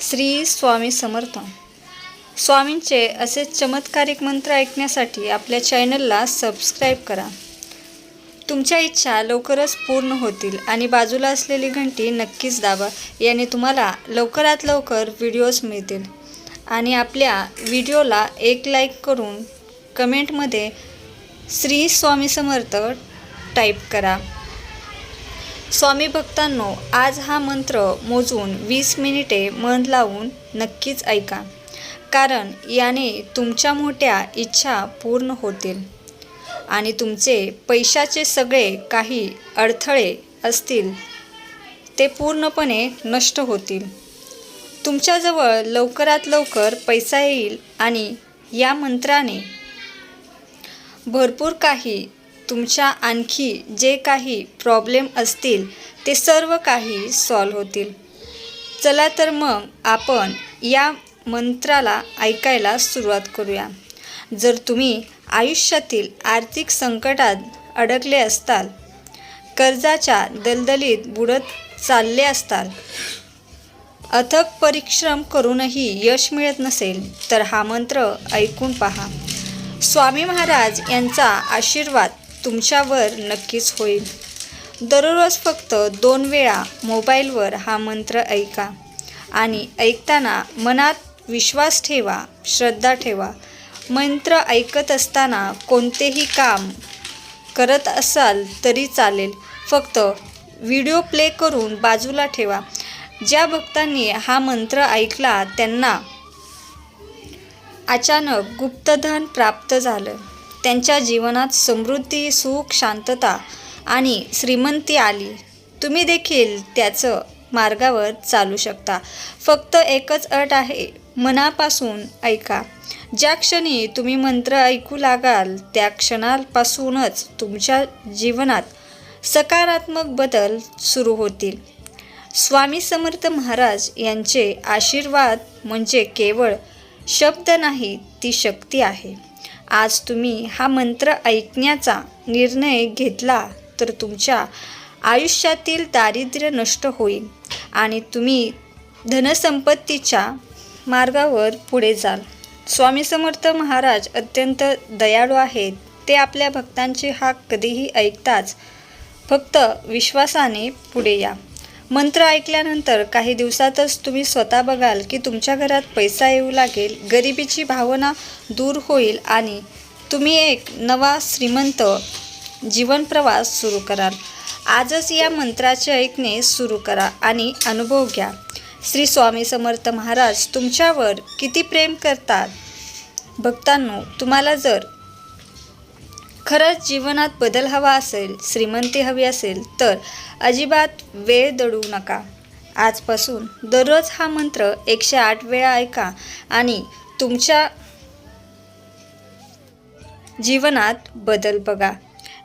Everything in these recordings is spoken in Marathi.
श्री स्वामी समर्थ. स्वामींचे असे चमत्कारिक मंत्र ऐकण्यासाठी आपल्या चॅनलला सबस्क्राईब करा. तुमच्या इच्छा लवकरच पूर्ण होतील आणि बाजूला असलेली घंटी नक्कीच दाबा याने तुम्हाला लवकरात लवकर व्हिडिओज मिळतील. आणि आपल्या व्हिडिओला एक लाईक करून कमेंटमध्ये श्री स्वामी समर्थ टाईप करा. स्वामी भक्तांनो आज हा मंत्र मोजून वीस मिनिटे मन लावून नक्कीच ऐका. कारण याने तुमच्या मोठ्या इच्छा पूर्ण होतील. आणि तुमचे पैशाचे सगळे काही अडथळे असतील ते पूर्णपणे नष्ट होतील. तुमच्याजवळ लवकरात लवकर पैसा येईल आणि या मंत्राने भरपूर काही तुमच्या आणखी जे काही प्रॉब्लेम असतील ते सर्व काही सॉल्व होतील. चला तर मग आपण या मंत्राला ऐकायला सुरुवात करूया. जर तुम्ही आयुष्यातील आर्थिक संकटात अडकले असताल कर्जाच्या दलदलीत बुडत चालले असताल अथक परिश्रम करूनही यश मिळत नसेल तर हा मंत्र ऐकून पहा. स्वामी महाराज यांचा आशीर्वाद तुमच्यावर नक्कीच होईल. दररोज फक्त दोन वेळा मोबाईलवर हा मंत्र ऐका आणि ऐकताना मनात विश्वास ठेवा श्रद्धा ठेवा. मंत्र ऐकत असताना कोणतेही काम करत असाल तरी चालेल. फक्त व्हिडिओ प्ले करून बाजूला ठेवा. ज्या भक्तांनी हा मंत्र ऐकला त्यांना अचानक गुप्तधन प्राप्त झालं. त्यांच्या जीवनात समृद्धी सुख शांतता आणि श्रीमंती आली. तुम्ही देखील त्याचं मार्गावर चालू शकता. फक्त एकच अट आहे मनापासून ऐका. ज्या क्षणी तुम्ही मंत्र ऐकू लागाल त्या क्षणापासूनच तुमच्या जीवनात सकारात्मक बदल सुरू होतील. स्वामी समर्थ महाराज यांचे आशीर्वाद म्हणजे केवळ शब्द नाही ती शक्ती आहे. आज तुम्ही हा मंत्र ऐकण्याचा निर्णय घेतला तर तुमच्या आयुष्यातील दारिद्र्य नष्ट होईल आणि तुम्ही धनसंपत्तीच्या मार्गावर पुढे जाल. स्वामी समर्थ महाराज अत्यंत दयाळू आहेत. ते आपल्या भक्तांची हाक कधीही ऐकताच फक्त विश्वासाने पुढे या. मंत्र ऐकल्यानंतर काही दिवसातच तुम्ही स्वतः बघाल की तुमच्या घरात पैसा येऊ लागेल गरिबीची भावना दूर होईल आणि तुम्ही एक नवा श्रीमंत जीवनप्रवास सुरू कराल. आजच या मंत्राचे ऐकणे सुरू करा आणि अनुभव घ्या. श्री स्वामी समर्थ महाराज तुमच्यावर किती प्रेम करतात. भक्तांनो तुम्हाला जर खरंच जीवनात बदल हवा असेल श्रीमंती हवी असेल तर अजिबात वेळ दडू नका. आजपासून दररोज हा मंत्र एकशे आठ वेळा ऐका आणि तुमच्या जीवनात बदल बघा.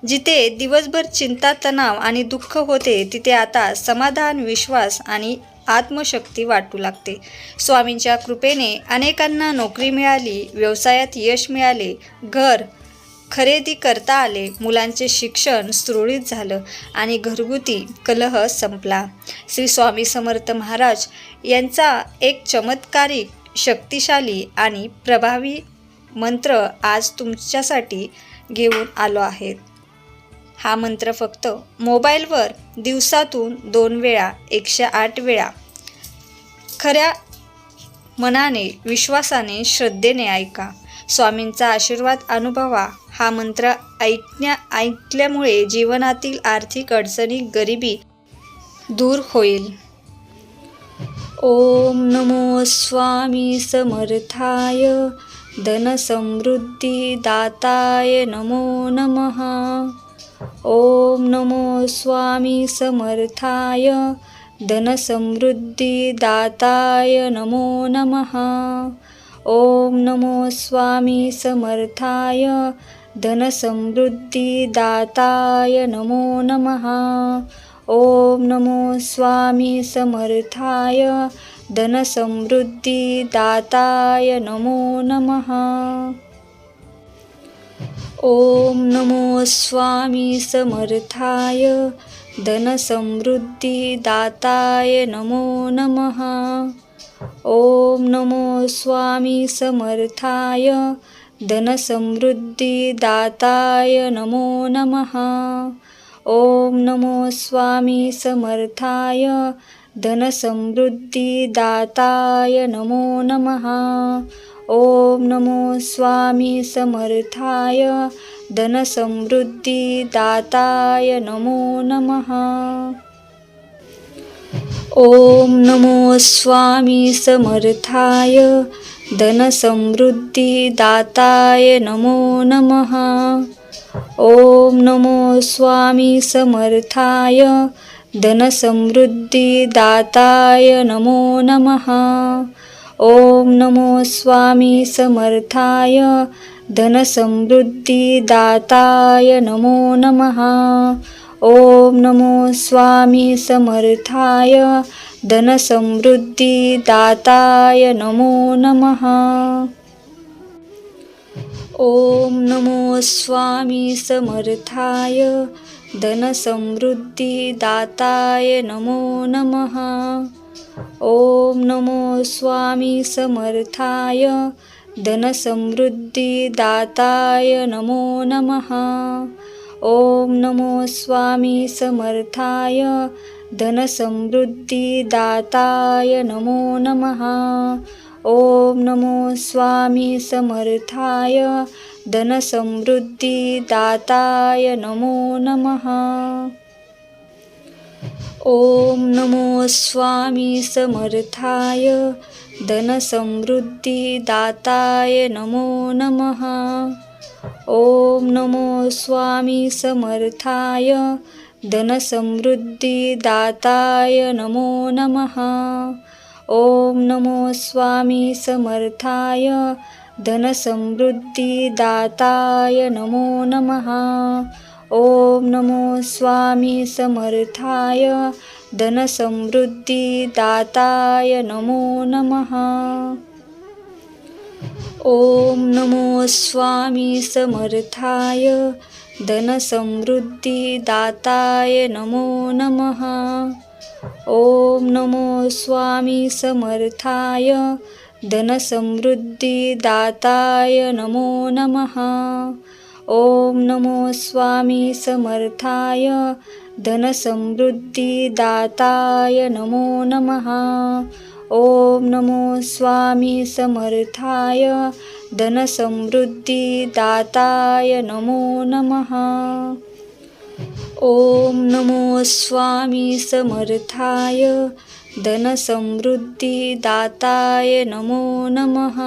जिथे दिवसभर चिंता तणाव आणि दुःख होते तिथे आता समाधान विश्वास आणि आत्मशक्ती वाटू लागते. स्वामींच्या कृपेने अनेकांना नोकरी मिळाली व्यवसायात यश मिळाले घर खरेदी करता आले मुलांचे शिक्षण सुरळीत झालं आणि घरगुती कलह संपला. श्री स्वामी समर्थ महाराज यांचा एक चमत्कारिक शक्तिशाली आणि प्रभावी मंत्र आज तुमच्यासाठी घेऊन आलो आहेत. हा मंत्र फक्त मोबाईलवर दिवसातून दोन वेळा एकशे आठ वेळा खऱ्या मनाने विश्वासाने श्रद्धेने ऐका. स्वामींचा आशीर्वाद अनुभवा. हा मंत्र ऐकण्या ऐकल्यामुळे जीवनातील आर्थिक अडचणी गरिबी दूर होईल. ओम नमो स्वामी समर्थाय. धनसमृद्धी दाताय नमो नमः. ओम नमो स्वामी समर्थाय. धनसमृद्धी दाताय नमो नमः. ओम नमो स्वामी समर्थाय धनसमृद्धिदाताय नमो नमः। ओम नमो स्वामी समर्थाय धनसमृद्धिदाताय नमो नमः। ओम नमो स्वामी समर्थाय धनसमृद्धिदाताय नमो नमः। ॐ नमो स्वामी समर्थाय धनसमृद्धिदाताय नमो नमः. ॐ नमो स्वामी समर्थाय धनसमृद्धिदाताय नमो नमः. ॐ नमो स्वामी समर्थाय धनसमृद्धिदाताय नमो नमः. ॐ नमो स्वामी समर्थाय धनसमृद्धिदाताय नमो नमः। ॐ नमो स्वामी समर्थाय धनसमृद्धिदाताय नमो नमः। ॐ नमो स्वामी समर्थाय दाताय नमो नमः। ॐ नमो स्वामी समर्थाय धनसमृद्धिदाताय नमो नमः। ॐ नमो स्वामी समर्थाय धनसमृद्धिदाताय नमो नमः। ॐ नमो स्वामी समर्थाय धनसमृद्धिदाताय नमो नमः। ॐ नमो स्वामी समर्थाय धनसमृद्धिदाताय नमो नमः। ॐ नमो स्वामी समर्थाय धनसमृद्धिदाताय नमो नमः। ॐ नमो स्वामी समर्थाय धनसमृद्धिदाताय नमो नमः। ॐ नमो स्वामी समर्थाय धनसमृद्धिदाताय नमो नमः। ॐ नमो स्वामी समर्थाय धनसमृद्धिदाताय नमो नमः। ॐ नमो स्वामी समर्थाय धनसमृद्धिदाताय नमो नमः। ॐ नमो स्वामी समर्थाय धनसमृद्धिदाताय नमो नमः। ॐ नमो स्वामी समर्थाय धनसमृद्धिदाताय नमो नमः। ॐ नमो स्वामी समर्थाय धनसमृद्धिदाताय नमो नमः। ॐ नमो स्वामी समर्थाय धनसमृद्धिदाताय नमो नमः। ॐ नमो स्वामी समर्थाय धनसमृद्धिदाताय नमो नमः।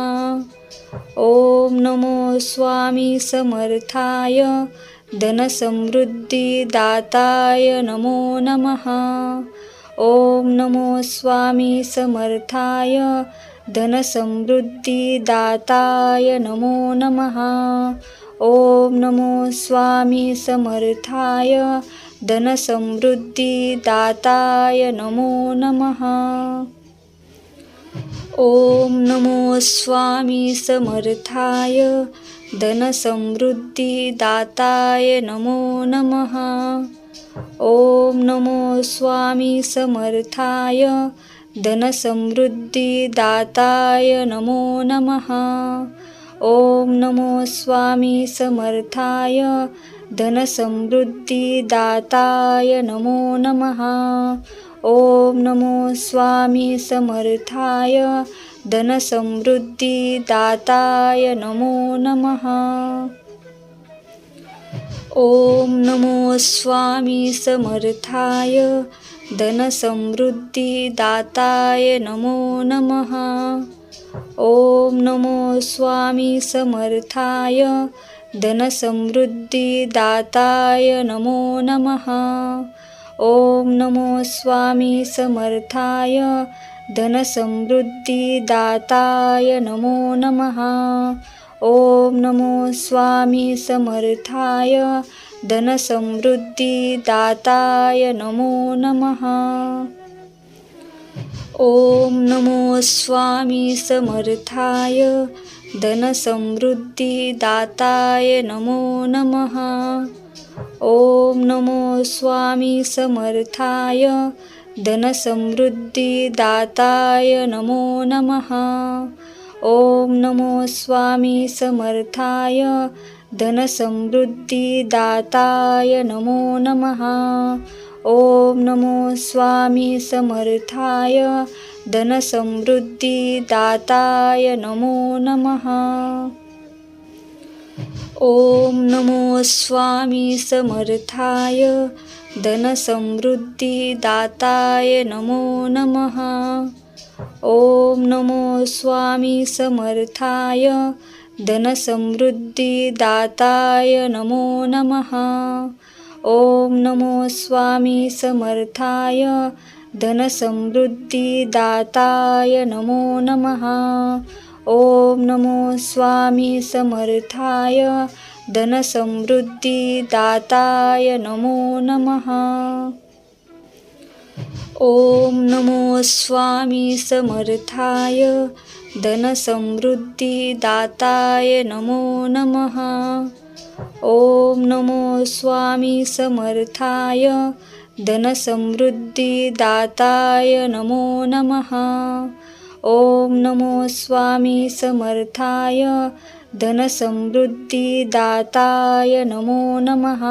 ॐ नमो स्वामी समर्थाय धनसमृद्धिदाताय नमो नमः। ॐ नमो स्वामी समर्थाय धनसमृद्धिदाताय नमो नमः। ॐ नमो स्वामी समर्थाय धनसमृद्धिदाताय नमो नमः। ॐ नमो स्वामी समर्थाय धनसमृद्धिदाताय नमो नमः। ॐ नमो स्वामी समर्थाय धनसमृद्धिदाताय नमो नमः। ॐ नमो स्वामी समर्थाय धनसमृद्धिदाताय नमो नमः। ॐ नमो स्वामी समर्थाय धनसमृद्धिदाताय नमो नमः। ॐ नमो स्वामी समर्थाय धनसमृद्धिदाताय नमो नमः। ॐ नमो स्वामी समर्थाय धनसमृद्धिदाताय नमो नमः। ॐ नमो स्वामी समर्थाय धनसमृद्धिदाताय नमो नमः। ॐ नमो स्वामी समर्थाय दाताय नमो नमः। ॐ नमो स्वामी समर्थाय दाताय नमो नमः। ओम नमो स्वामी समर्थाय दाताय नमो नमः। ओम नमो स्वामी समर्थाय धनसमृद्धिदाताय नमो नमः। ओम नमो स्वामी समर्थाय धनसमृद्धिदाताय नमो नमः। ओम नमो स्वामी समर्थाय धनसमृद्धिदाताय नमो नमः। ओम नमो स्वामी समर्थाय धनसमृद्धिदाताय नमो नमः। ओम नमो स्वामी समर्थाय धनसमृद्धिदाताय नमो नमः। ओम नमो स्वामी समर्थाय धनसमृद्धिदाताय नमो नमः। ओम नमो स्वामी समर्थाय दाताय नमो नमः। ओम नमो स्वामी समर्थाय दाताय नमो नमः। ओम नमो स्वामी समर्थाय दाताय नमो नमः।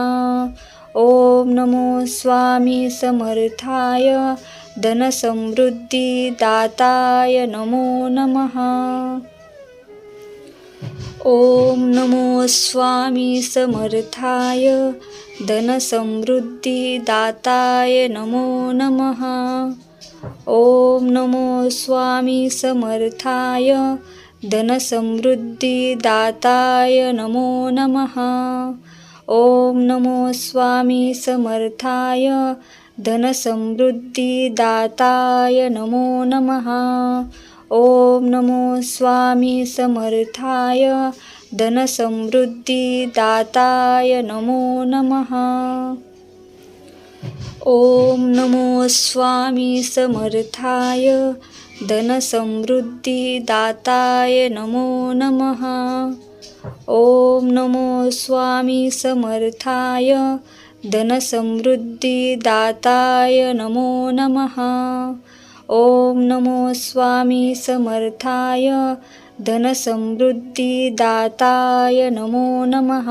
ओम नमो स्वामी समर्थाय धनसमृद्धिदाताय नमो नमः। ओम नमो स्वामी समर्थाय धनसमृद्धिदाताय नमो नमः। ओम नमो स्वामी समर्थाय धनसमृद्धिदाताय नमो नमः। ओम नमो स्वामी समर्थाय धनसमृद्धिदाताय नमो नमः। ओम नमो स्वामी समर्थाय धनसमृद्धिदाताय नमो नमः। ओम नमो स्वामी समर्थाय धनसमृद्धिदाताय नमो नमः। ओम नमो स्वामी समर्थाय धनसमृद्धिदाताय नमो नमः. ओम नमो स्वामी समर्थाय धनसमृद्धिदाताय नमो नमः.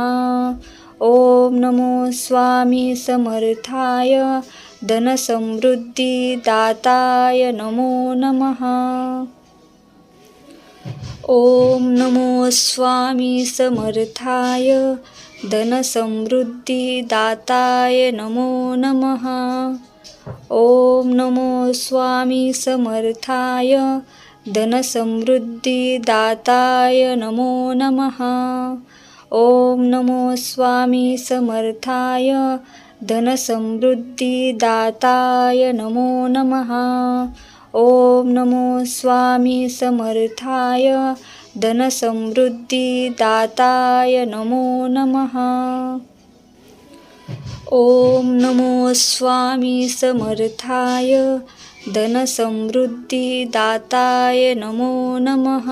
ओम नमो स्वामी समर्थाय धनसमृद्धिदाताय नमो नमः. ओम नमो स्वामी समर्थाय दाताय नमो नमः। ओम नमो स्वामी समर्थाय दाताय नमो नमः। ओम नमो स्वामी समर्थाय धनसमृद्धिदाताय नमो नमः। ओम नमो स्वामी समर्थाय धनसमृद्धिदाताय नमो नमः। ओम नमो स्वामी समर्थाय धनसमृद्धिदाताय नमो नमः।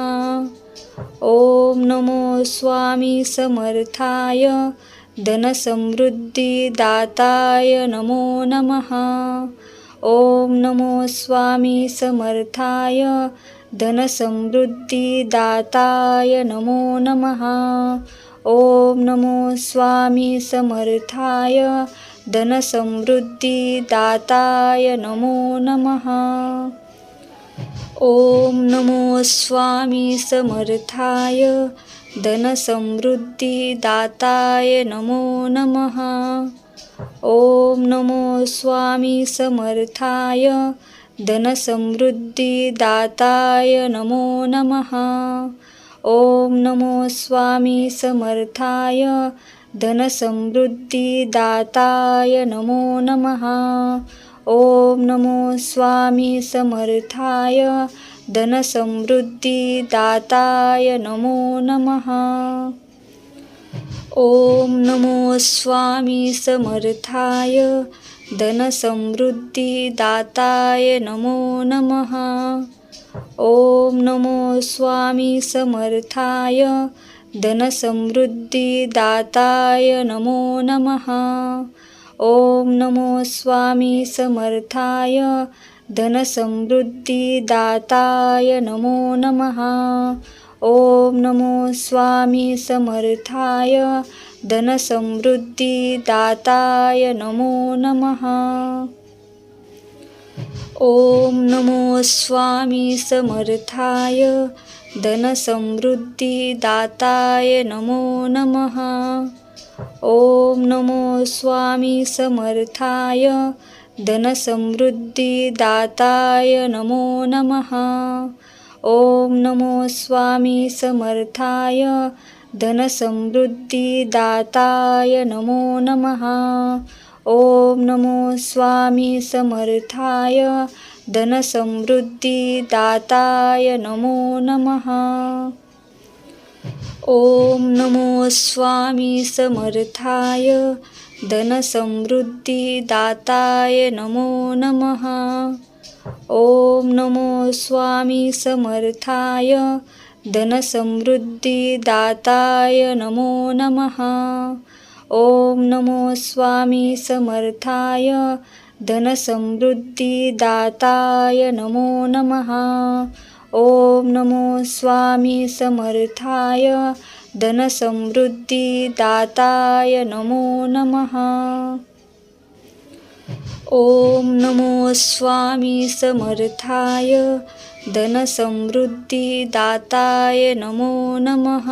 ओम नमो स्वामी समर्थाय धनसमृद्धिदाताय नमो नमः। ओम नमो स्वामी समर्थाय धनसमृद्धिदाताय नमो नमः। ओम नमो स्वामी समर्थाय धनसमृद्धिदाताय नमो नमः। ओम नमो स्वामी समर्थाय धनसमृद्धिदाताय नमो नमः। ओम नमो स्वामी समर्थाय धनसमृद्धिदाताय नमो नमः. ओम नमो स्वामी समर्थाय धनसमृद्धिदाताय नमो नमः. ओम नमो स्वामी समर्थाय धनसमृद्धिदाताय नमो नमः. ओम नमो स्वामी समर्थाय धनसमृद्धिदाताय नमो नमः। ओम नमो स्वामी समर्थाय धनसमृद्धिदाताय नमो नमः। ॐ नमो स्वामी समर्थाय धनसमृद्धिदाताय नमो नमः। ॐ नमो स्वामी समर्थाय दाताय नमो नमः। ॐ नमो स्वामी समर्थाय दाताय नमो नमः। ॐ नमो स्वामी समर्थाय धनसमृद्धिदाताय नमो नमः। ॐ नमो स्वामी समर्थाय धनसमृद्धिदाताय नमो नमः। ॐ नमो स्वामी समर्थाय धनसमृद्धिदाताय नमो नमः। ॐ नमो स्वामी समर्थाय धनसमृद्धिदाताय नमो नमः। ॐ नमो स्वामी समर्थाय धनसमृद्धिदाताय नमो नमः। ॐ नमो स्वामी समर्थाय धनसमृद्धिदाताय नमो नमः। ॐ नमो स्वामी समर्थाय धनसमृद्धिदाताय नमो नमः। ॐ नमो स्वामी समर्थाय धनसमृद्धिदाताय नमो नमः।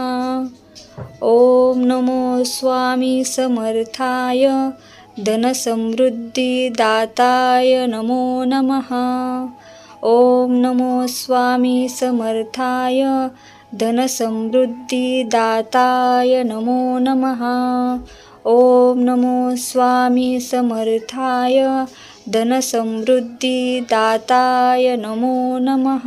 ॐ नमो स्वामी समर्थाय धनसमृद्धिदाताय नमो नमः। ॐ नमो स्वामी समर्थाय धनसमृद्धिदाताय नमो नमः। ॐ नमो स्वामी समर्थाय धनसमृद्धिदाताय नमो नमः।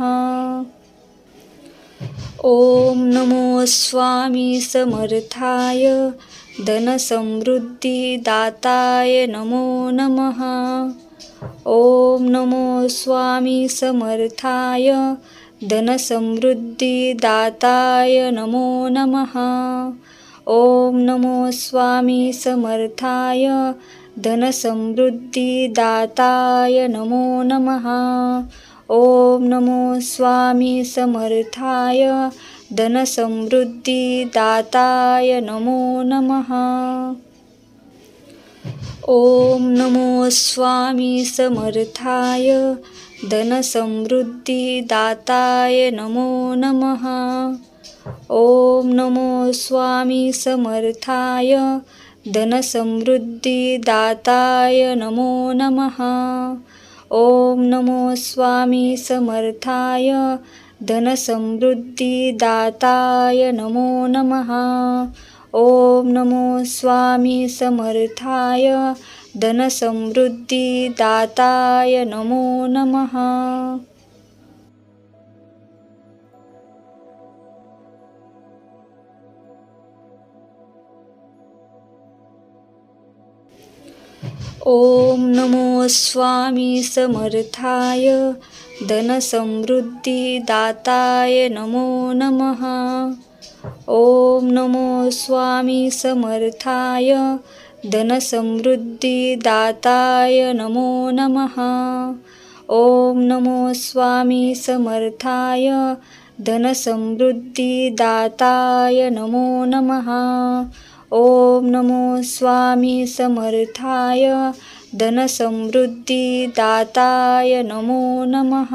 ॐ नमो स्वामी समर्थाय धनसमृद्धिदाताय नमो नमः। ॐ नमो स्वामी समर्थाय धनसमृद्धिदाताय नमो नमः। ॐ नमो स्वामी समर्थाय धनसमृद्धिदाताय नमो नमः। ॐ नमो स्वामी समर्थाय धनसमृद्धिदाताय नमो नमः। ॐ नमो स्वामी समर्थाय धनसमृद्धिदाताय नमो नमः। ॐ नमो स्वामी समर्थाय धनसमृद्धिदाताय नमो नमः। ॐ नमो स्वामी समर्थाय धनसमृद्धिदाताय नमो नमः। ॐ नमो स्वामी समर्थाय धनसमृद्धिदाताय नमो नमः। ॐ नमो स्वामी समर्थाय धनसमृद्धिदाताय नमो नमः। ॐ नमो स्वामी समर्थाय धनसमृद्धिदाताय नमो नमः। ॐ नमो स्वामी समर्थाय धनसमृद्धिदाताय नमो नमः। ॐ नमो स्वामी समर्थाय धनसमृद्धिदाताय नमो नमः।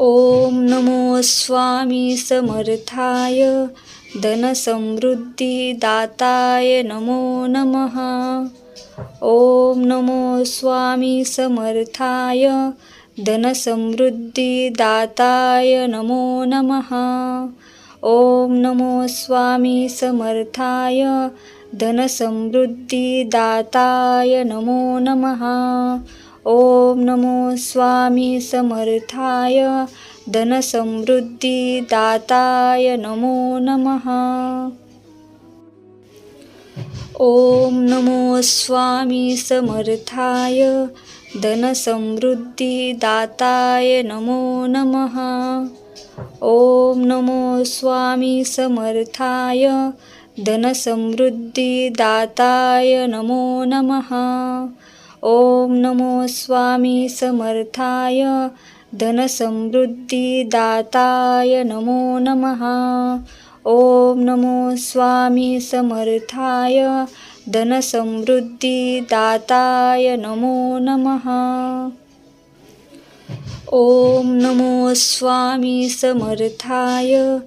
ॐ नमो स्वामी समर्थाय धनसमृद्धिदाताय नमो नमः। ॐ नमो स्वामी समर्थाय धनसमृद्धिदाताय नमो नमः। ॐ नमो स्वामी समर्थाय धनसमृद्धिदाताय नमो नमः। ॐ नमो स्वामी समर्थाय धनसमृद्धिदाताय नमो नमः। ॐ नमो स्वामी समर्थाय धनसमृद्धिदाताय नमो नमः। ॐ नमो स्वामी समर्थाय धनसमृद्धिदाताय नमो नमः। ॐ नमो स्वामी समर्थाय धनसमृद्धिदाताय नमो नमः। ॐ नमो स्वामी समर्थाय धनसमृद्धिदाताय नमो नमः। ॐ नमो स्वामी समर्थाय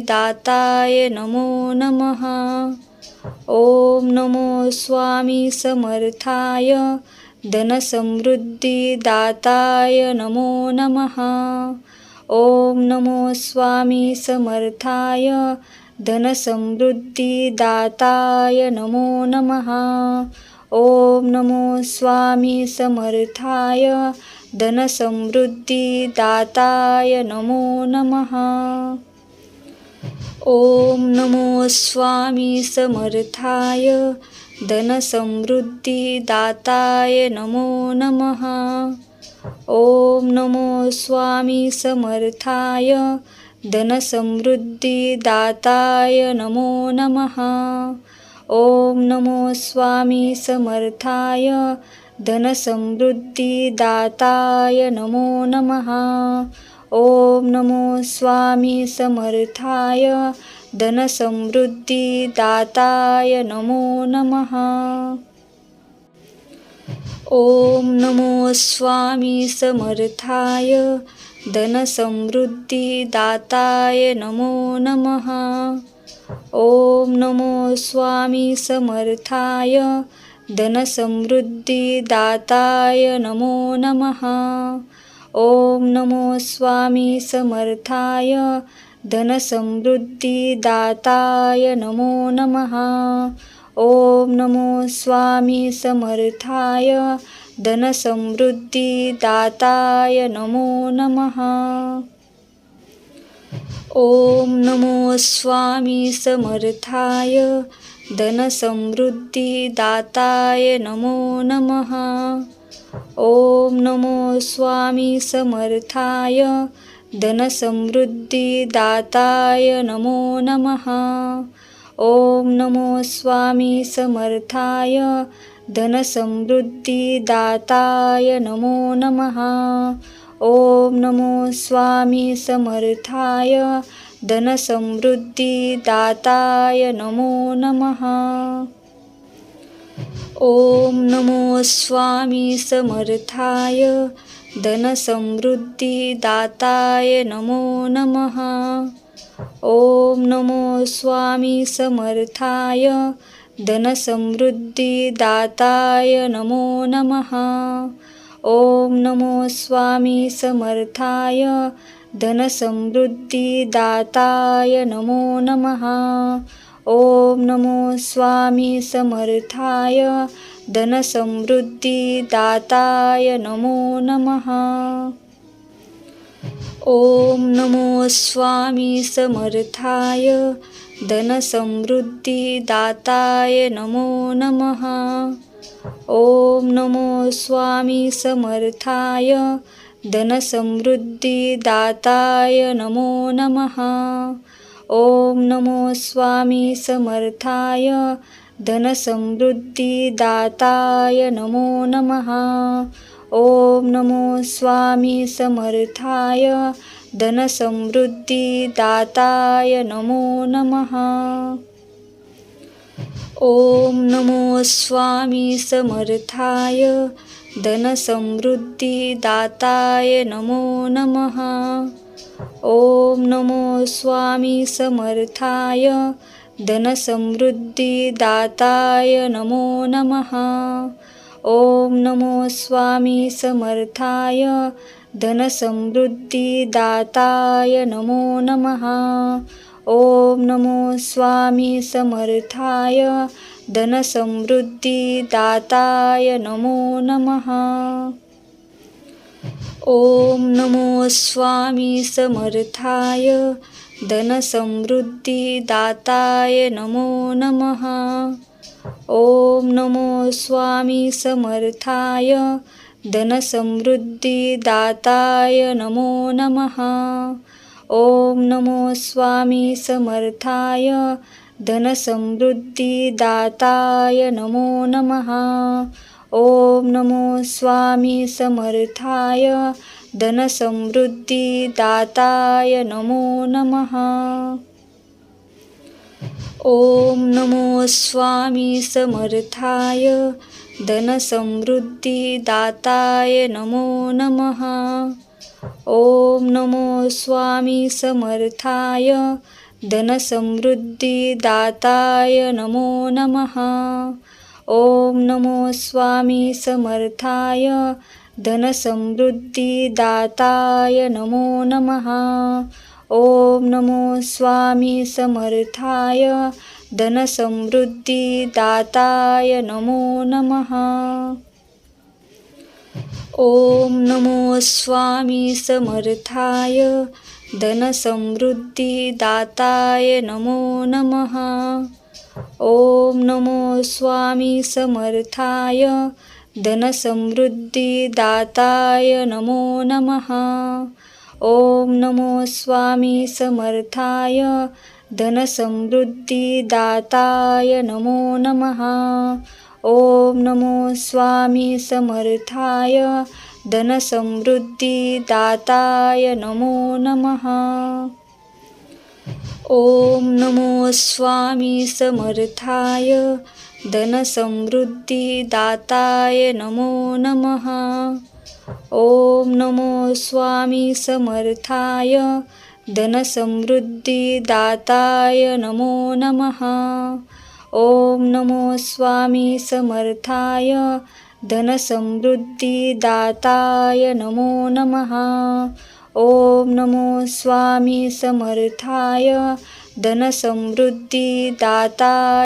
दाताय नमो नमः। ॐ नमो स्वामी समर्थाय दाताय नमो नमः। ॐ नमो स्वामी समर्थाय दाताय नमो नमः। ॐ नमो स्वामी समर्थाय धनसमृद्धिदाताय नमो नमः। ॐ नमो स्वामी समर्थाय धनसमृद्धिदाताय नमो नमः। ॐ नमो स्वामी समर्थाय धनसमृद्धिदाताय नमो नमः। ॐ नमो स्वामी समर्थाय धनसमृद्धिदाताय नमो नमः। ॐ नमो स्वामी समर्थाय धनसमृद्धिदाताय नमो नमः। ॐ नमो स्वामी समर्थाय धनसमृद्धिदाताय नमो नमः। ॐ नमो स्वामी समर्थाय धनसमृद्धिदाताय नमो नमः. ॐ नमो स्वामी समर्थाय धनसमृद्धिदाताय नमो नमः. ॐ नमो स्वामी समर्थाय धनसमृद्धिदाताय नमो नमः. ॐ नमो स्वामी समर्थाय दाताय नमो नमः। ॐ नमो स्वामी समर्थाय दाताय नमो नमः। ॐ नमो स्वामी समर्थाय धनसमृद्धिदाताय नमो नमः। ॐ नमो स्वामी समर्थाय धनसमृद्धिदाताय नमो नमः। ॐ नमो स्वामी समर्थाय धनसमृद्धिदाताय नमो नमः। ॐ नमो स्वामी समर्थाय धनसमृद्धिदाताय नमो नमः। ॐ नमो स्वामी समर्थाय धनसमृद्धिदाताय नमो नमः। ॐ नमो स्वामी समर्थाय धनसमृद्धिदाताय नमो नमः। ॐ नमो स्वामी समर्थाय धनसमृद्धिदाताय नमो नमः। ॐ नमो स्वामी समर्थाय धनसमृद्धिदाताय नमो नमः। ॐ नमो स्वामी समर्थाय धनसमृद्धिदाताय नमो नमः। ॐ नमो स्वामी समर्थाय धनसमृद्धिदाताय नमो नमः। ॐ नमो स्वामी समर्थाय धनसमृद्धिदाताय नमो नमः। ॐ नमो स्वामी समर्थाय धनसमृद्धिदाताय नमो नमः। ॐ नमो स्वामी समर्थाय धनसमृद्धिदाताय नमो नमः। ॐ नमो स्वामी समर्थाय धनसमृद्धिदाताय नमो नमः। ॐ नमो स्वामी समर्थाय धनसमृद्धिदाताय नमो नमः। ओम नमो स्वामी समर्थाय धनसमृद्धिदाताय नमो नमः। ओम नमो स्वामी समर्थाय धनसमृद्धिदाताय नमो नमः। ओम नमो स्वामी समर्थाय धनसमृद्धिदाताय नमो नमः। ओम नमो स्वामी समर्थाय धनसमृद्धिदाताय नमो नमः। ओम नमो स्वामी समर्थाय धनसमृद्धिदाताय नमो नमः। ओम नमो स्वामी समर्थाय धनसमृद्धिदाताय नमो नमः। ओम नमो स्वामी समर्थाय धनसमृद्धिदाताय नमो नमः। ओम नमो स्वामी समर्थाय दाताय नमो नमः। ओम नमो स्वामी समर्थाय दाताय नमो नमः। ओम नमो स्वामी समर्थाय धनसमृद्धिदाताय नमो नमः। ओम नमो स्वामी समर्थाय धनसमृद्धिदाताय नमो नमः। ओम नमो स्वामी समर्थाय धनसमृद्धिदाताय नमो नमः। ओम नमो स्वामी समर्थाय धनसमृद्धिदाताय नमो नमः। ओम नमो स्वामी समर्थाय धनसमृद्धिदाताय नमो नमः। ओम नमो स्वामी समर्थाय धनसमृद्धिदाताय